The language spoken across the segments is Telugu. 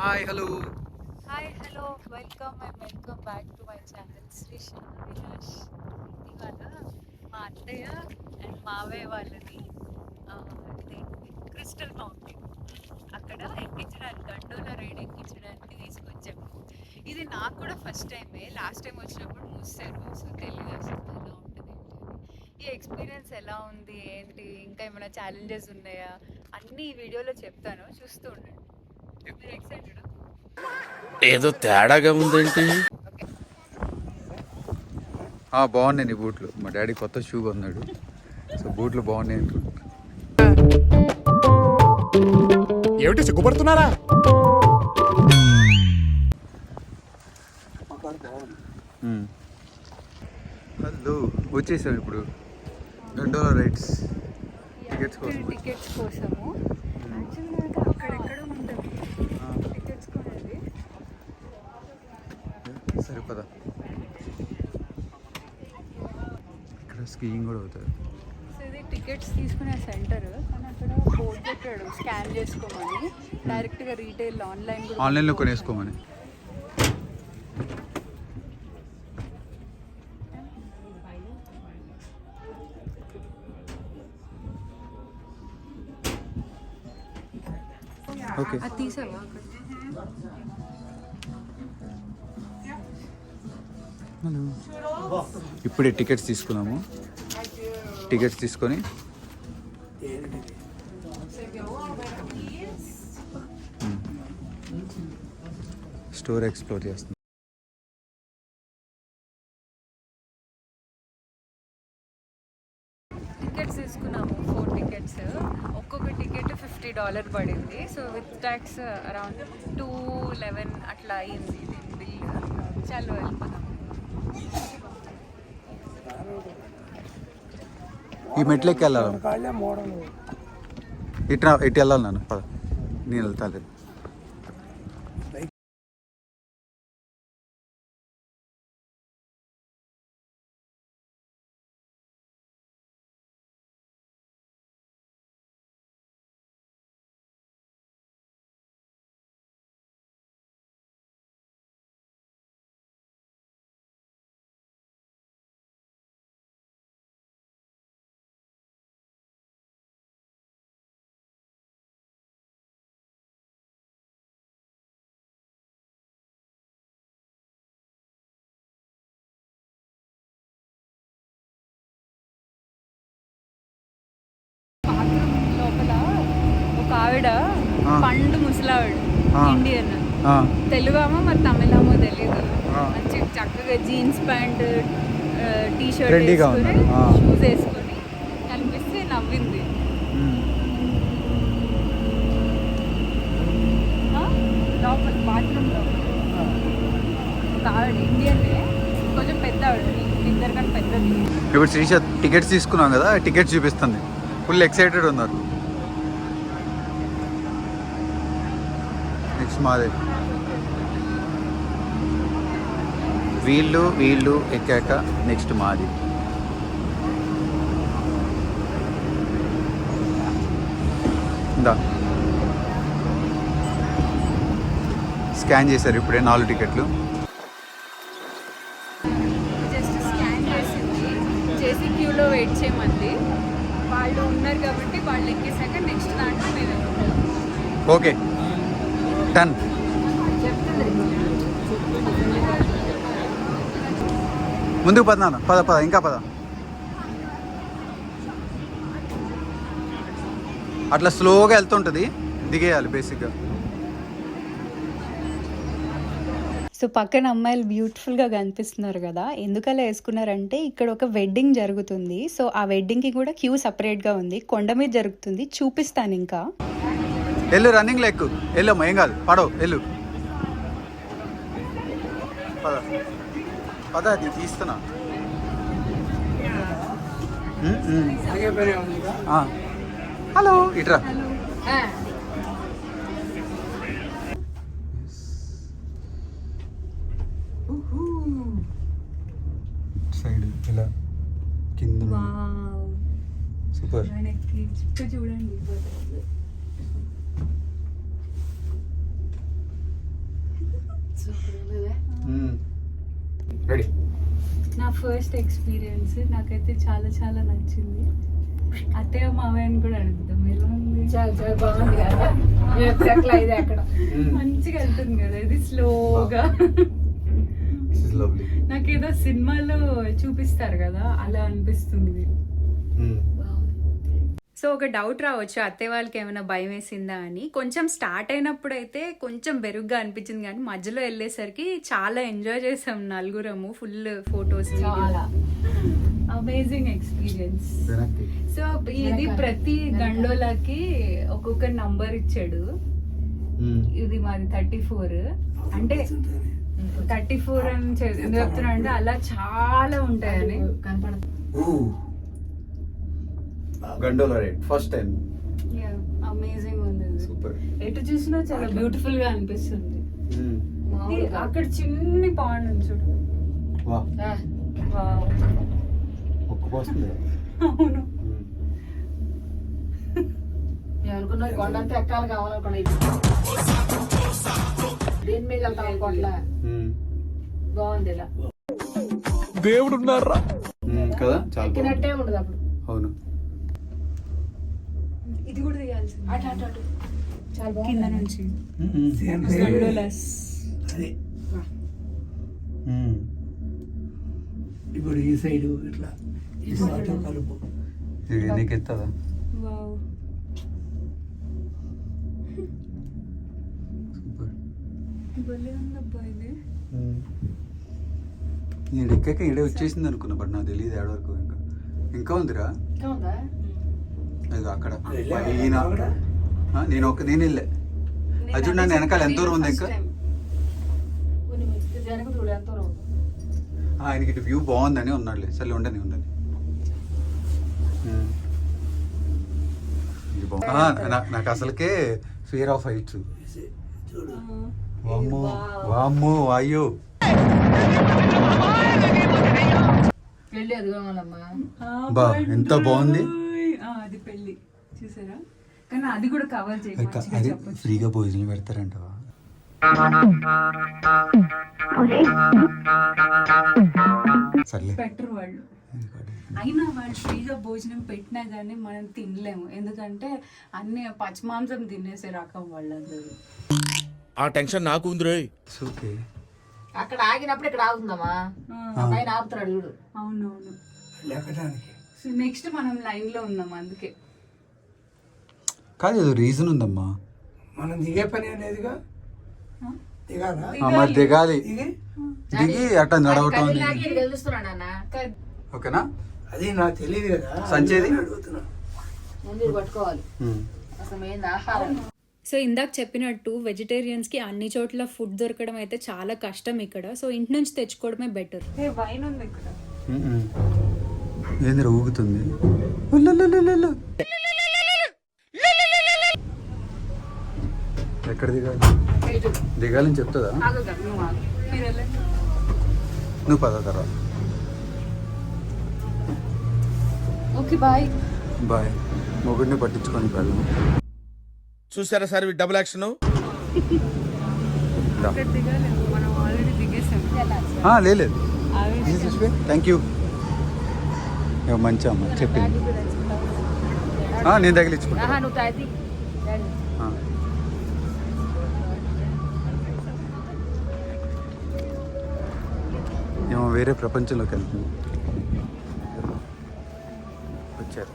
Hi hello hi hello welcome and welcome back to my channel Sri Vilash ఇవాళ మా అత్తయ్య అండ్ మావయ్య వాళ్ళని క్రిస్టల్ మౌంటైన్ అక్కడ ఎక్కించడానికి గండోలా రైడ్ ఎక్కించడానికి తీసుకొచ్చాము ఇది నాకు కూడా ఫస్ట్ టైమే లాస్ట్ టైం వచ్చినప్పుడు మూసారు. సో తెలియదు అసలు ఎలా ఉంటుంది ఏంటి? ఈ ఎక్స్పీరియన్స్ ఎలా ఉంది? ఏంటి? ఇంకా ఏమైనా ఛాలెంజెస్ ఉన్నాయా? అన్నీ ఈ వీడియోలో చెప్తాను. చూస్తూ ఉండండి. ఏదో తేడాగా ఉందేంటి? ఆ, బాగున్నాయి నీ బూట్లు. మా డాడీ కొత్త షూ కొన్నాడు. సో బూట్లు బాగున్నాయి అంటున్నాడు ఏమిటి సిగ్గుపడుతున్నారా. హలో వచ్చేసాం ఇప్పుడు. Gondola rides. టికెట్స్ కోసం టికెట్స్ కోసము యాక్చువల్గా అక్కడెక్కడ ఉంటుంది టికెట్స్ కొనేది సరిపదా ఇక్కడ స్కీయింగ్ కూడా అవుతుంది సో ఇది టికెట్స్ తీసుకునే సెంటర్ కానీ అక్కడ బోర్డు పెట్టాడు స్కాన్ చేసుకోమని. డైరెక్ట్గా రీటైల్ ఆన్లైన్ కూడా ఆన్లైన్లో కొనేసుకోమని. ఓకే అది తీసావా ఇప్పుడే టికెట్స్ తీసుకున్నాము. టికెట్స్ తీసుకొని స్టోర్ ఎక్స్ప్లోర్ చేస్తున్నాం. టికెట్స్ తీసుకున్నాము. Four tickets. ఒక్కొక్క టికెట్ ఫిఫ్టీ డాలర్ పడింది. So with tax around two eleven అట్లా అయ్యింది బిల్. చాలు వెళ్ళిపోతాం ఈ మెట్లెక్కి వెళ్ళాలి ఇటు రా- ఇటు వెళ్ళాలి నన్ను పద నేను వెళ్తాను పండు ముసలావిడ. ఇండియన్ తెలుగామో మరి తమిళమో తెలియదు. మంచి చక్కగా జీన్స్ ప్యాంట్ టీ షర్ట్ వేసుకొని. షూస్ వేసుకొని కనిపిస్తే నవ్వింది? లోపల బాత్రూమ్ లోపల ఒక ఆవిడ ఇండియన్ కొంచెం పెద్ద ఆవిడ. ఇద్దరికన్నా పెద్దది. ఇప్పుడు శ్రీష టికెట్స్ తీసుకున్నాం కదా టికెట్స్ చూపిస్తుంది. ఫుల్ ఎక్సైటెడ్ ఉన్నారు. నెక్స్ట్ మాదే వీళ్ళు వీళ్ళు ఎక్కాక నెక్స్ట్ మాది ఇందా స్కాన్ చేశారు ఇప్పుడే నాలుగు టికెట్లు. జస్ట్ స్కాన్ చేసింది. చేసి క్యూలో వెయిట్ చేయమంది. వాళ్ళు ఉన్నారు కాబట్టి వాళ్ళు ఎక్కేసాక నెక్స్ట్ దాంట్లో ఓకే టన్. ముందుకు పద పద పద ఇంకా పద. అట్లా స్లోగా వెళ్తుంటుంది దిగేయాలి బేసిక్గా. సో పక్కన అమ్మాయిలు బ్యూటిఫుల్గా కనిపిస్తున్నారు కదా ఎందుకలా వేసుకున్నారంటే ఇక్కడ ఒక వెడ్డింగ్ జరుగుతుంది. సో ఆ వెడ్డింగ్కి కూడా క్యూ సపరేట్గా ఉంది. కొండ మీద జరుగుతుంది. చూపిస్తాను ఇంకా. వెళ్ళు రన్నింగ్ లెక్కు వెళ్ళమ్మా ఏం కాదు. పడవు వెళ్ళు. పద. పద అది తీస్తున్నా. హలో ఇట్రా. సైడ్ ఇలా కింద సూపర్ చూడండి. రెడీ నా ఫస్ట్ ఎక్స్పీరియన్స్ నాకైతే చాలా చాలా నచ్చింది. అత్తయ్య మావయ్యని కూడా అడుగుతాం ఎలా ఉంది? చాలా చాలా బాగుంది కదా. ఇది అక్కడ. మంచిగా వెళ్తుంది కదా ఇది స్లోగా నాకేదో సినిమాలో చూపిస్తారు కదా అలా అనిపిస్తుంది. సో ఒక డౌట్ రావచ్చు అత్తయ్య వాళ్ళకి ఏమైనా భయం వేసిందా అని. కొంచెం స్టార్ట్ అయినప్పుడు అయితే కొంచెం బెరుగ్గా అనిపించింది కానీ మధ్యలో వెళ్ళేసరికి చాలా ఎంజాయ్ చేసాం నలుగురము ఫుల్ ఫొటోస్ చాలా. అమేజింగ్ ఎక్స్పీరియన్స్ సో ఇది ప్రతి గండోలాకి ఒక్కొక్క నంబర్ ఇచ్చాడు. ఇది మాది థర్టీ ఫోర్ అంటే థర్టీ ఫోర్ అని చె- ఎందుకు చెప్తున్నా అంటే అలా చాలా ఉంటాయని. కనపడదు. Gondola ride first time amazing ఉంది. సూపర్ ఎటు చూసినా చాలా బ్యూటిఫుల్గా అనిపిస్తుంది. ఇది అక్కడ చిన్ని పాండ్ ఉంది చూడు. వా. ఆ, వావ్. ఒక్క వస్తుంది అవును. మేము అనుకున్నాం ఈ కొండ అంతా ఎక్కాలి కావాలనుకున్నా ఇది. దీని మీద వెళ్తాం బాగుంది ఇలా. దేవుడున్నారా? కదా. ఎక్కినట్టే ఉండదు అప్పుడు. అవును. ఇది కూడా తీయాల్సింది. అటు అటు అటు. చాలా కింద నుంచి. ఇప్పుడు ఈ సైడు ఇట్లా. ఈ సైడ్ కలుపు. ఇది నీకు ఎత్తదా? వావ్. నేను ఎక్కక ఈడే వచ్చేసింది అనుకున్నా బట్ నాకు తెలియదు ఏడ వరకు ఇంకా. ఇంకా ఉందిరా? ఇంకా ఉందా? అది అక్కడ? ఈయన నేను ఒక నేను వెళ్ళే. అది చూడు నన్ను వెనకాల ఎంత దూరం ఉంది ఇంకా? ఆయనకి ఇటు వ్యూ బాగుందని ఉన్నాడులే. సరే ఉండని ఉండని. ఇది నాకు అసలుకే ఫియర్ ఆఫ్ హైట్స్ చూడు. వామ్మో వామ్మో అయ్యో. బా ఎంత బాగుంది? అది పెళ్ళి చూసారా? కానీ అది కూడా కవర్ చేయ అక్క, అది ఫ్రీగా భోజనం పెడతారంటవా? సర్లే. పెట్టరు వాళ్ళు. అయినా వాళ్ళు ఫ్రీగా భోజనం పెట్టినా కానీ మనం తినలేము. ఎందుకంటే అన్ని పచ్చిమాంసం తినేసే రకం వాళ్ళందరూ. ఆ టెన్షన్ నాకు ఉంది అక్కడ ఆగినప్పుడు ఇక్కడ ఆగుతుందమ్మా ఆ, పైన ఆపుతాడు చూడు. అవునవును. లెక్కడానికి సో నెక్స్ట్ మనం లైన్లో ఉన్నాం అందుకే. కాదు ఏదో రీజన్ ఉందమ్మా. మనం దిగే పని లేదుగా? దిగాలా? ఆ, మరి దిగాలి. దిగి? దిగి అట్ట నడవటం ఓకేనా? అది నాకు తెలియదు కదా. సంచేది? అడుగుతున్నా. ముందు పట్టుకోవాలి. ఉమ్. అసలు ఏంది ఆహారం? సో ఇందాక చెప్పినట్టు వెజిటేరియన్స్కి అన్ని చోట్ల ఫుడ్ దొరకడం అయితే చాలా కష్టం ఇక్కడ. సో ఇంటి నుంచి తెచ్చుకోవడమే బెటర్ వైన్ ఉంది ఇక్కడ. ఏందిరా ఊగుతుంది. ఎక్కడ దిగాలి? దిగాలని చెప్తుందా? నువ్వు పద తర్వాత. Okay bye. బాయ్. మొగుడిని పట్టించుకొని వెళ్ళను చూసారా సార్ డబుల్ యాక్షన్ లేదు థ్యాంక్ యూ మంచి అమ్మ చెప్పింది. నేను తగిలించుకుంటా. ఏమో వేరే ప్రపంచంలోకి వెళ్తుంది. వచ్చారు.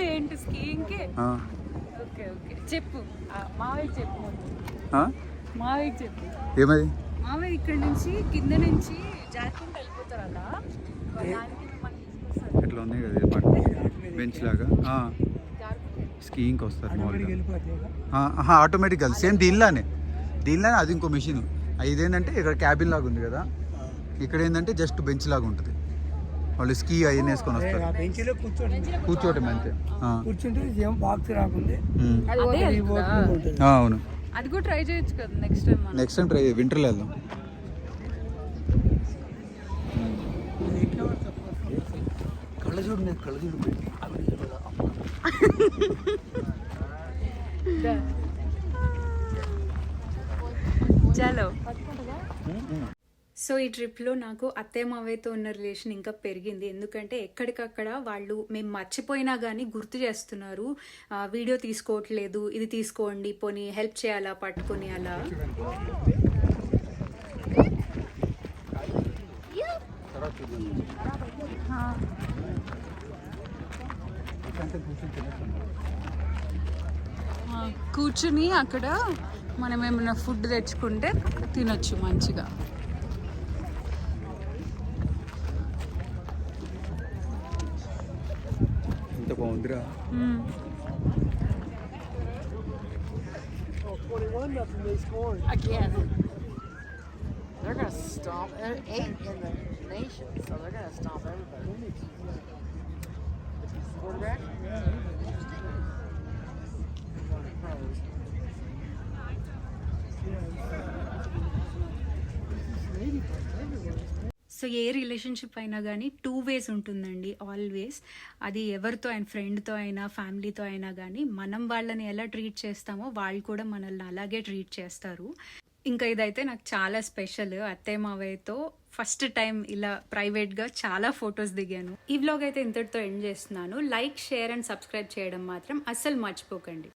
ఏంటి స్కీయింగ్కి? ఆ. Okay okay. చెప్పు. మావయ్యకి చెప్పు? మావయ్యకి చెప్పు. ఏమది? ఇక్కడ నుంచి కింద నుంచి జారుకుంటూ వెళ్ళిపోతారు అలా. ఎట్లా ఉంది కదా బెంచ్ లాగా? స్కీయింగ్కి వస్తారు ఆటోమేటిక్ కాదు? సేమ్ దీనిలానే. దీనిలానే అది ఇంకో మెషిన్. ఇదేంటంటే ఇక్కడ క్యాబిన్ లాగా ఉంది కదా? ఇక్కడ ఏంటంటే జస్ట్ బెంచ్ లాగా ఉంటుంది. వాళ్ళు స్కీ అవన్నీ వేసుకొని వస్తారు. బెంచ్లో కూర్చోండి. కూర్చోవటం అంతే. ఆ. కూర్చుంటే ఏం బాక్స్ రాకుంది ఉమ్. అది అదే ఓకే. వెళ్తుందా? ఉంటుంది. ఆ, అవును. అది కూడా ట్రై చేయొచ్చు కదా నెక్స్ట్ టైం మనం. నెక్స్ట్ టైం ట్రై వింటర్లో వెళ్దాం. చూడు చలో. సో ఈ ట్రిప్లో నాకు అత్తయ్య మావయ్యతో ఉన్న రిలేషన్ ఇంకా పెరిగింది. ఎందుకంటే ఎక్కడికక్కడ వాళ్ళు మేము మర్చిపోయినా కానీ గుర్తు చేస్తున్నారు. వీడియో తీసుకోవట్లేదు ఇది తీసుకోండి పోనీ హెల్ప్ చేయాలా పట్టుకొని అలా. కూర్చుని అక్కడ మనం ఏమైనా ఫుడ్ తెచ్చుకుంటే తినొచ్చు మంచిగా ఎంత బాగుందిరా Again. They're gonna stomp, they're eight in the nation, so they're gonna stomp everybody. Quarterback? So A relationship అయినా కానీ టూ వేస్ ఉంటుందండి ఆల్వేస్ అది ఎవరితో అయినా ఫ్రెండ్తో అయినా ఫ్యామిలీతో అయినా కానీ మనం వాళ్ళని ఎలా ట్రీట్ చేస్తామో వాళ్ళు కూడా మనల్ని అలాగే ట్రీట్ చేస్తారు ఇంకా ఇదైతే నాకు చాలా స్పెషల్ అత్తయ్య మావయ్యతో ఫస్ట్ టైం ఇలా ప్రైవేట్గా చాలా ఫొటోస్ దిగాను. ఈ వ్లాగ్ అయితే ఇంతటితో ఎండ్ చేస్తున్నాను. లైక్ షేర్ అండ్ సబ్స్క్రైబ్ చేయడం మాత్రం అస్సలు మర్చిపోకండి.